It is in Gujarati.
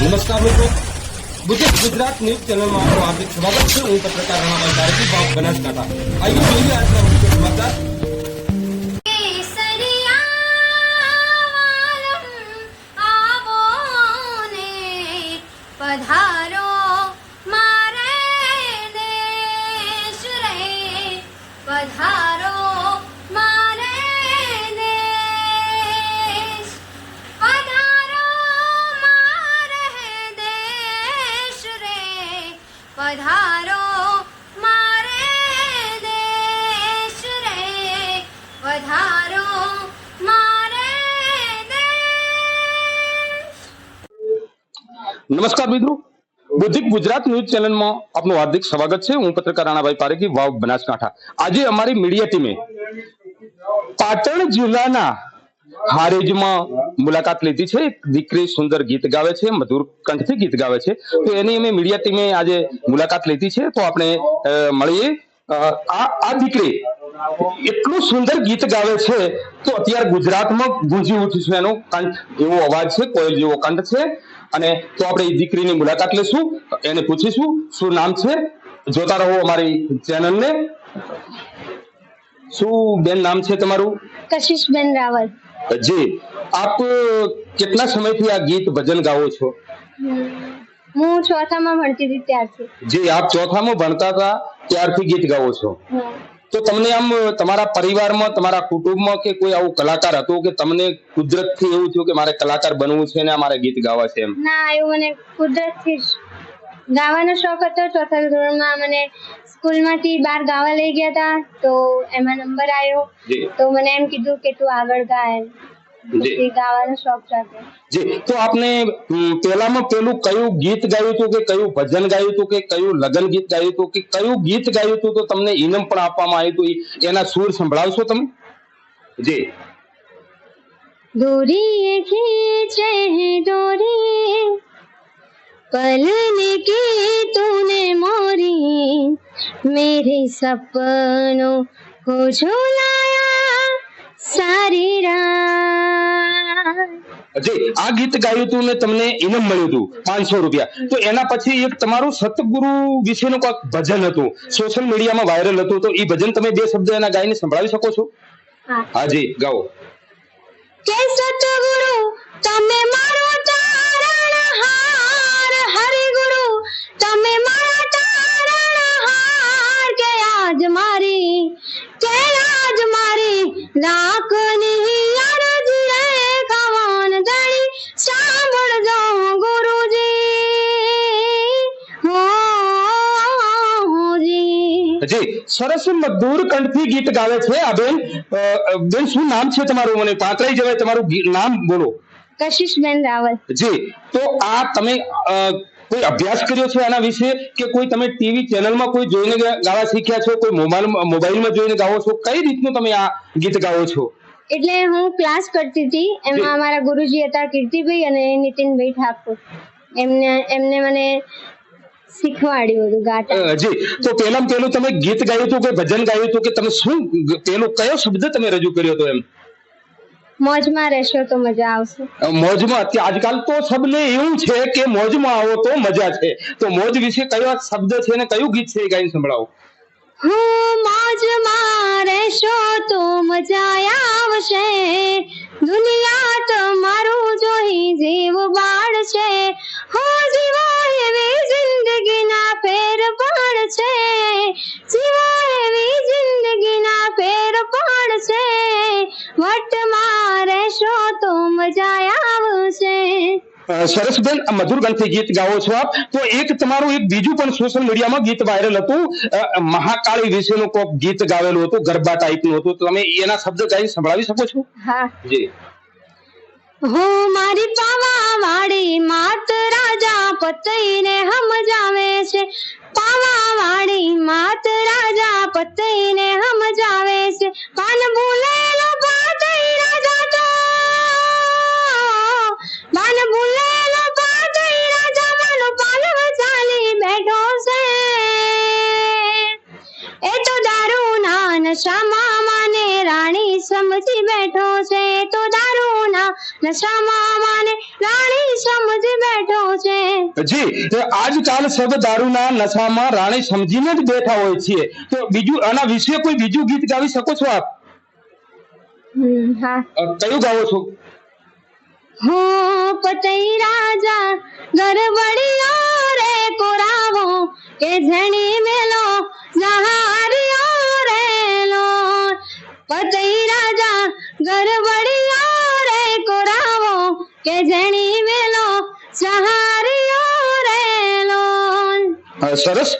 નમસ્કાર મિત્રો. ગુજરાત ગુજરાત ન્યૂઝ ચેનલમાં આપનું હાર્દિક સ્વાગત છે. હું પત્રકાર રમાભાઈ બારકી, ભાવ બનાસકાંઠા. આઈએ જોઈએ આજના મુખ્ય સમાચાર. નમસ્કાર મિત્રો. બુદ્ધિક ગુજરાત ન્યૂઝ ચેનલમાં આપનું હાર્દિક સ્વાગત છે. હું પત્રકાર રાણાભાઈ પારેખી, વાવ બનાસકાંઠા. આજે અમારી મીડિયા ટીમે પાટણ જિલ્લાના હારેજમાં મુલાકાત લીધી છે. દીકરી સુંદર ગીત ગાવે છે, મધુર કંઠથી ગીત ગાવે છે. તો એની અમે મીડિયા ટીમે આજે મુલાકાત લીધી છે. તો આપણે મળીએ. આ આ દીકરી એટલું સુંદર ગીત ગાવે છે તો અત્યારે ગુજરાતમાં ગુંજી ઉઠ્યું છે. એનો કંઠ, એવો અવાજ છે, કોયલ જેવો કંઠ છે. અને તો આપણે એ દીકરીની મુલાકાત લેશું. એને પૂછીશું શું નામ છે? જોતા રહો અમારી ચેનલને. શું બેન નામ છે તમારું? કશિશબેન રાવલ. જી. આપ કેટલા સમયથી આ ગીત ભજન ગાઓ છો? હું ચોથામાં ભણતી હતી ત્યારથી. જી આપ ચોથામાં ભણતા હતા ત્યારથી ગીત ગાઓ છો. તો તમને આમ તમારા પરિવારમાં તમારા કુટુંબમાં કે કોઈ આવું કલાકાર હતું કે તમને કુદરતથી એવું થયું કે મારે કલાકાર બનવું છે ને મારે ગીત ગાવા છે એમ? ના એવું મને કુદરતથી જ ગાવાનો શોખ હતો. ચોથા ધોરણમાં મને સ્કૂલમાંથી બહાર ગાવા લઈ ગયા હતા તો એમાં નંબર આવ્યો. તો મને એમ કીધું કે તું આગળ ગા એમ. જી તો આપને પહેલામાં પેલું કયું ગીત ગાયું હતું કે કયું ભજન ગાયું હતું કે કયું લગન ગીત ગાયું હતું કે કયું ગીત ગાયું હતું તો તમને ઇનામ પણ આપવામાં આવ્યું હતું એના સુર સંભળાવશો તમે? જી. દોરી ખીચે દોરી પલને કે તૂને મોરી મેરે સપનો કો ઝુલાયા સારી રાત. આ ગીત ગાયું હતું ને તમને ઇનામ મળ્યું હતું પાંચસો રૂપિયા. તો એના પછી એક તમારું સતગુરુ વિશેનું કોઈ ભજન હતું સોશિયલ મીડિયામાં વાયરલ હતું તો એ ભજન તમે બે શબ્દ એના ગાયને સંભળાવી શકો છો? હા જી ગાઓ. કે સતગુરુ તમે મારો જી. સરસ મધુર કંઠથી ગીત ગાવે છે આ બેન. બેન શું નામ છે તમારું? મને પાતળાઈ જવાય તમારું નામ બોલો. કશિશબેન રાવલ. જી. તો આ તમે કોઈ અભ્યાસ કર્યો છે આના વિશે? કે કોઈ તમે ટીવી ચેનલમાં કોઈ જોઈને ગાવા શીખ્યા છો? કોઈ મોબાઈલ મોબાઈલમાં જોઈને ગાવો છો? કઈ રીતનું તમે આ ગીત ગાવો છો? એટલે હું ક્લાસ કરતી હતી. એમાં અમારા ગુરુજી હતા કીર્તિભાઈ અને નીતિનભાઈ ઠાકોર. એમને એમને મને શીખવાડ્યું બધું ગાતા. જી. તો પેલા પેલું તમે ગીત ગાયું હતું કે ભજન ગાયું હતું કે તમે શું પેલું કયો શબ્દ તમે રજૂ કર્યો હતો એમ? મોજમાં રહેશો તો મજા આવશે. મોજમાં આજકાલ તો સબને એવું છે કે મોજમાં આવો તો મજા છે. તો મોજ વિશે કયો શબ્દ છે ને કયું ગીત છે એ ગાઈને સંભળાવો. હું મોજમાં રહેશો તો મજા આવશે. વટમાં રહેશો તો મજા આવશે. સરસબેન મધુર ગંથી ગીત ગાવો છો આપ. તો એક તમારું એક બીજું પણ સોશિયલ મીડિયામાં ગીત વાયરલ હતું. મહાકાળી વિશેનું કોક ગીત ગાવેલું હતું ગરબા ટાઈપનું હતું. તમે એના શબ્દ ગાઈ સંભળાવી શકો છો? હા. જી. હું મારી પાવા વાળી માત રાજા પતઈને સમજાવે છે. પાવા વાળી માત રાજા પતઈને સમજાવે છે. સમજી બેઠો છે તો દારૂના નશામાં માને રાણી સમજી બેઠો છે. જી તો આજકાલ શબ્દ દારૂના નશામાં રાણી સમજીને જ બેઠા હોય છે તો બીજું આના વિશે કોઈ બીજું ગીત ગાવી શકો છો આપ? કયું ગાવો છો? હો પતઈ રાજા ગરબડિયો રે કોરાવો કે જણી મેલો સરસ